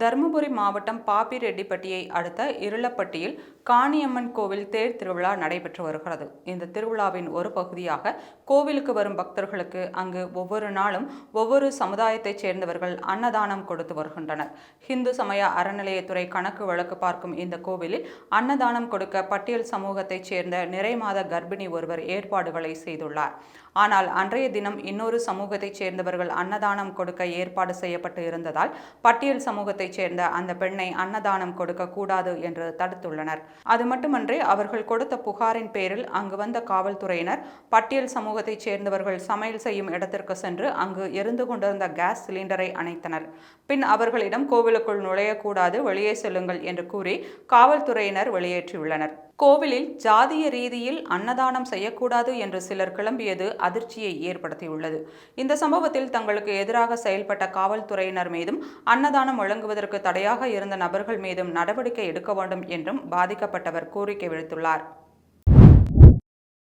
Dharmapuri மாவட்டம் பாப்பிரெட்டிப்பட்டியை அடுத்த இருளப்பட்டியில் காணியம்மன் கோவில் தேர் திருவிழா நடைபெற்று வருகிறது. இந்த திருவிழாவின் ஒரு பகுதியாக கோவிலுக்கு வரும் பக்தர்களுக்கு அங்கு ஒவ்வொரு நாளும் ஒவ்வொரு சமுதாயத்தைச் சேர்ந்தவர்கள் அன்னதானம் கொடுத்து வருகின்றனர். ஹிந்து சமய அறநிலையத்துறை கணக்கு வழக்கு பார்க்கும் இந்த கோவிலில் அன்னதானம் கொடுக்க பட்டியல் சமூகத்தைச் சேர்ந்த நிறை மாத கர்ப்பிணி ஒருவர் ஏற்பாடுகளை செய்துள்ளார். ஆனால் அன்றைய தினம் இன்னொரு சமூகத்தைச் சேர்ந்தவர்கள் அன்னதானம் கொடுக்க ஏற்பாடு செய்யப்பட்டு இருந்ததால் பட்டியல் சமூகத்தை சமூகத்தைச் சேர்ந்த அந்த பெண்ணை அன்னதானம் கொடுக்க கூடாது என்று தடுத்துள்ளனர். அது மட்டுமன்றி அவர்கள் கொடுத்த புகாரின் பேரில் அங்கு வந்த காவல்துறையினர் பட்டியல் சமூகத்தைச் சேர்ந்தவர்கள் சமையல் செய்யும் இடத்திற்கு சென்று அங்கு எரிந்து கொண்டிருந்த கேஸ் சிலிண்டரை அணைத்தனர். பின் அவர்களிடம் கோவிலுக்குள் நுழையக்கூடாது வெளியே செல்லுங்கள் என்று கூறி காவல்துறையினர் வெளியேற்றியுள்ளனர். கோவிலில் ஜாதிய ரீதியில் அன்னதானம் செய்யக்கூடாது என்று சிலர் கிளம்பியது அதிர்ச்சியை ஏற்படுத்தியுள்ளது. இந்த சம்பவத்தில் தங்களுக்கு எதிராக செயல்பட்ட காவல்துறையினர் மீதும் அன்னதானம் வழங்குவதற்கு தடையாக இருந்த நபர்கள் மீதும் நடவடிக்கை எடுக்க வேண்டும் என்றும் பாதிக்கப்பட்டவர் கோரிக்கை விடுத்துள்ளார்.